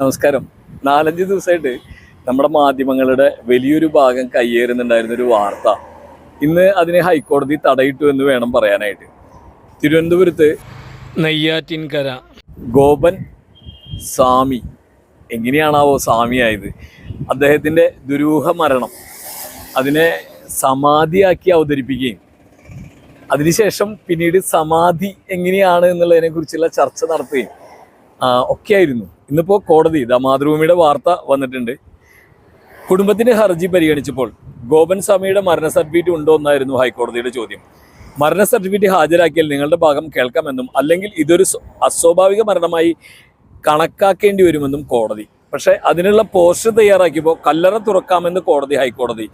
നമസ്കാരം. നാലഞ്ച് ദിവസമായിട്ട് നമ്മുടെ മാധ്യമങ്ങളുടെ വലിയൊരു ഭാഗം കയ്യേറുന്നുണ്ടായിരുന്ന ഒരു വാർത്ത. ഇന്ന് അതിനെ ഹൈക്കോടതി തടയിട്ടു എന്ന് വേണം പറയാനായിട്ട്. തിരുവനന്തപുരത്ത് നെയ്യാറ്റിൻകര. ഗോപൻ സ്വാമി എങ്ങനെയാണാവോ സ്വാമിയായത്? അദ്ദേഹത്തിന്റെ ദുരൂഹ മരണം അതിനെ സമാധിയാക്കി അവതരിപ്പിക്കുകയും അതിനുശേഷം പിന്നീട് സമാധി എങ്ങനെയാണ് എന്നുള്ളതിനെ കുറിച്ചുള്ള ചർച്ച നടത്തുകയും ഒക്കെയായിരുന്നു. ഇന്നിപ്പോൾ കോടതി മാതൃഭൂമിയുടെ വാർത്ത വന്നിട്ടുണ്ട്. കുടുംബത്തിന്റെ ഹർജി പരിഗണിച്ചപ്പോൾ ഗോപൻ സ്വാമിയുടെ മരണ സർട്ടിഫിക്കറ്റ് ഉണ്ടോ എന്നായിരുന്നു ഹൈക്കോടതിയുടെ ചോദ്യം. മരണ സർട്ടിഫിക്കറ്റ് ഹാജരാക്കിയാൽ നിങ്ങളുടെ ഭാഗം കേൾക്കാമെന്നും അല്ലെങ്കിൽ ഇതൊരു അസ്വാഭാവിക മരണമായി കണക്കാക്കേണ്ടി വരുമെന്നും കോടതി. പക്ഷേ അതിനുള്ള പോസ്റ്റ് തയ്യാറാക്കിയപ്പോൾ കല്ലറ തുറക്കാമെന്ന് കോടതി ഹൈക്കോടതി.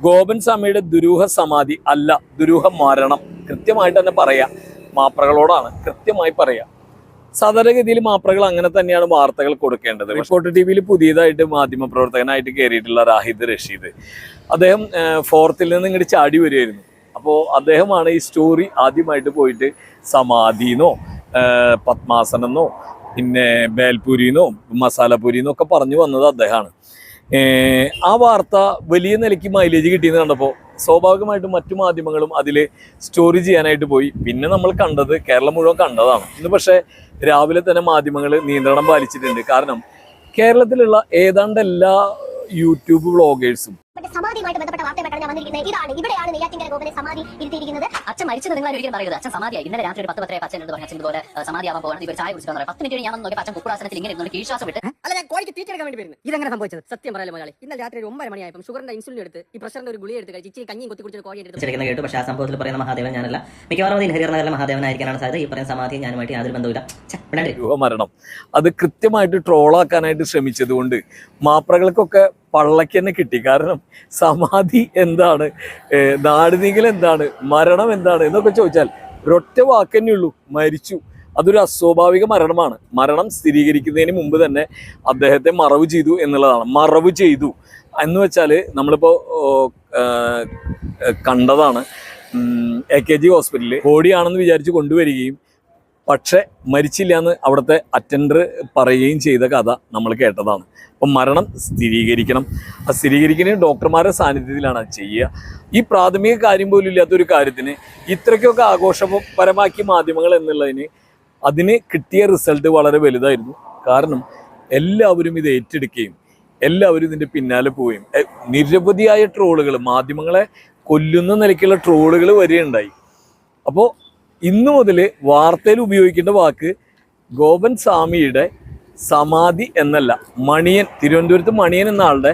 ഗോപൻ സ്വാമിയുടെ ദുരൂഹ സമാധി അല്ല ദുരൂഹ മരണം കൃത്യമായിട്ട് തന്നെ പറയാം. മാപ്രകളോടാണ് കൃത്യമായി പറയാം. സാധാരണഗതിയിൽ മാപ്രകൾ അങ്ങനെ തന്നെയാണ് വാർത്തകൾ കൊടുക്കേണ്ടത്. റിപ്പോർട്ട് ടി വിയിൽ പുതിയതായിട്ട് മാധ്യമ പ്രവർത്തകനായിട്ട് കയറിയിട്ടുള്ള രാഹിദ് റഷീദ്. അദ്ദേഹം ഫോർത്തിൽ നിന്ന് ഇങ്ങോട്ട് ചാടി വരുമായിരുന്നു അപ്പോൾ അദ്ദേഹമാണ് ഈ സ്റ്റോറി ആദ്യമായിട്ട് പോയിട്ട് സമാധിന്നോ പത്മാസനെന്നോ പിന്നെ ബേൽപൂരിന്നോ മസാലപൂരിന്നോ ഒക്കെ പറഞ്ഞു വന്നത് അദ്ദേഹമാണ്. ആ വാർത്ത വലിയ നിലയ്ക്ക് മൈലേജ് കിട്ടിയെന്ന് കണ്ടപ്പോൾ സ്വാഭാവികമായിട്ടും മറ്റു മാധ്യമങ്ങളും അതിൽ സ്റ്റോറി ചെയ്യാനായിട്ട് പോയി. പിന്നെ നമ്മൾ കണ്ടത് കേരളം മുഴുവൻ കണ്ടതാണ്. ഇന്ന് പക്ഷേ രാവിലെ തന്നെ മാധ്യമങ്ങൾ നിയന്ത്രണം പാലിച്ചിട്ടുണ്ട്. കാരണം കേരളത്തിലുള്ള ഏതാണ്ട് എല്ലാ യൂട്യൂബ് വ്ളോഗേഴ്സും സമാധിയുമായിട്ട് ബന്ധപ്പെട്ട വാർത്തയുമായിട്ടാണ് ഞാൻ വന്നിരിക്കുന്നത്. ഇതാണ് ഇവിടെയാണ് നെയ്യാറ്റിങ്കര ഗോപനെ സമാധി ഇരുത്തിയിരിക്കുന്നത്. അച്ഛൻ മരിച്ചത് നിങ്ങൾ ഒരിക്കലും പറയരുത് അച്ഛൻ സമാധിയായി. ഇന്നലെ രാത്രി ഒരു പത്ത് പത്തര അച്ഛൻ എന്ന് പറഞ്ഞ? അച്ഛൻ ഇതുപോലെ സമാധിയാവാൻ പോകണം ഇവർ ചായ കുടിച്ചിട്ട് പത്ത് മിനിറ്റ് ഞാൻ വന്ന് നോക്കിയപ്പോൾ അച്ഛൻ കുക്കുറാസനത്തിൽ ഇങ്ങനെ ഇരുന്നു കീഴ്ശ്വാസം വിട്ട് അല്ല ഞാൻ കോഴിക്ക് തീറ്റെടുക്കാൻ വേണ്ടി വരുന്നത് ഇതെങ്ങനെ സംഭവിച്ചത്? സത്യം പറയാലോ മലയാളി. ഇന്നലെ രാത്രി ഒരു ഒമ്പത് മണിയായപ്പോൾ ഷുഗറിന്റെ ഇൻസുലിൻ എടുത്ത് ഈ പ്രഷറിന്റെ ഒരു ഗുളി എടുത്ത് കഴിച്ച് ഇച്ചിരി കഞ്ഞിയും കൊത്തി കുടിച്ചൊരു കോഴി എടുത്ത് കേട്ടു. പക്ഷേ ആ സംഭവത്തിൽ പറയുന്ന മഹാദേവൻ ഞാനല്ല. മിക്കവാറും അത് ഇൻഹരിയറിനല്ല മഹാദേവനായിരിക്കാനാണ് സാധ്യത. ഈ പറയുന്ന സമാധി ഞാനുമായിട്ട് യാതൊരു ബന്ധമില്ല? മരണം അത് കൃത്യമായിട്ട് ട്രോളാക്കാനായിട്ട് ശ്രമിച്ചത് കൊണ്ട് മാപ്രകൾക്കൊക്കെ പള്ളക്ക് തന്നെ കിട്ടി. കാരണം സമാധി എന്താണ്? നാടുനീകൽ എന്താണ്? മരണം എന്താണ്? എന്നൊക്കെ ചോദിച്ചാൽ ഒരൊറ്റ വാക്ക് തന്നെ ഉള്ളൂ. മരിച്ചു. അതൊരു അസ്വാഭാവിക മരണമാണ്. മരണം സ്ഥിരീകരിക്കുന്നതിന് മുമ്പ് തന്നെ അദ്ദേഹത്തെ മറവ് ചെയ്തു എന്നുള്ളതാണ്. മറവ് ചെയ്തു. എന്ന് വെച്ചാൽ നമ്മളിപ്പോൾ കണ്ടതാണ്. എ കെ ജി ഹോസ്പിറ്റലിൽ കോടിയാണെന്ന് വിചാരിച്ച് കൊണ്ടുവരികയും പക്ഷെ മരിച്ചില്ല എന്ന് അവിടുത്തെ അറ്റൻഡർ പറയുകയും ചെയ്ത കഥ നമ്മൾ കേട്ടതാണ്. അപ്പം മരണം സ്ഥിരീകരിക്കണം. ആ സ്ഥിരീകരിക്കുന്ന ഡോക്ടർമാരുടെ സാന്നിധ്യത്തിലാണ് അത് ചെയ്യുക. ഈ പ്രാഥമിക കാര്യം പോലും ഇല്ലാത്തൊരു കാര്യത്തിന് ഇത്രയ്ക്കൊക്കെ ആഘോഷപരമാക്കി മാധ്യമങ്ങൾ എന്നുള്ളതിന് അതിന് കിട്ടിയ റിസൾട്ട് വളരെ വലുതായിരുന്നു. കാരണം എല്ലാവരും ഇത് ഏറ്റെടുക്കുകയും എല്ലാവരും ഇതിന്റെ പിന്നാലെ പോവുകയും. നിരവധിയായ ട്രോളുകൾ മാധ്യമങ്ങളെ കൊല്ലുന്ന നിലയ്ക്കുള്ള ട്രോളുകൾ വരികയുണ്ടായി. അപ്പോൾ ഇന്നു മുതൽ വാർത്തയിൽ ഉപയോഗിക്കേണ്ട വാക്ക് ഗോപൻ സ്വാമിയുടെ സമാധി എന്നല്ല മണിയൻ തിരുവനന്തപുരത്ത് മണിയൻ എന്ന ആളുടെ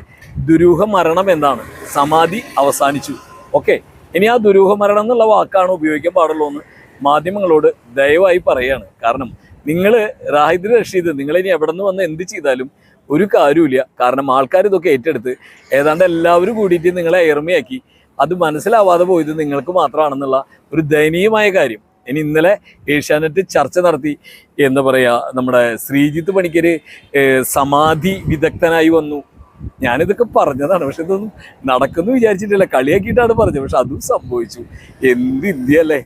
ദുരൂഹ മരണം എന്താണ് സമാധി അവസാനിച്ചു. ഓക്കെ ഇനി ആ ദുരൂഹ മരണം എന്നുള്ള വാക്കാണ് ഉപയോഗിക്കാൻ പാടുള്ളൂ എന്ന് മാധ്യമങ്ങളോട് ദയവായി പറയുകയാണ് കാരണം നിങ്ങൾ റാഹിദ് റഷീദ് നിങ്ങൾ ഇനി എവിടെ നിന്ന് വന്ന് എന്ത് ചെയ്താലും ഒരു കാര്യമില്ല കാരണം ആൾക്കാർ ഇതൊക്കെ ഏറ്റെടുത്ത് ഏതാണ്ട് എല്ലാവരും കൂടിയിട്ട് നിങ്ങളെ എയർമയാക്കി അത് മനസ്സിലാവാതെ പോയത് നിങ്ങൾക്ക് മാത്രമാണെന്നുള്ള ഒരു ദയനീയമായ കാര്യം. ഇനി ഇന്നലെ ഏഷ്യാനെറ്റ് ചർച്ച നടത്തി. എന്താ പറയുക നമ്മുടെ ശ്രീജിത്ത് പണിക്കർ സമാധി വിദഗ്ധനായി വന്നു. ഞാനിതൊക്കെ പറഞ്ഞതാണ്. പക്ഷെ ഇതൊന്നും നടക്കുന്നു വിചാരിച്ചിട്ടില്ല. കളിയാക്കിയിട്ടാണ് പറഞ്ഞത്. പക്ഷെ അതും സംഭവിച്ചു. എന്ത് ഇന്ത്യ അല്ലേ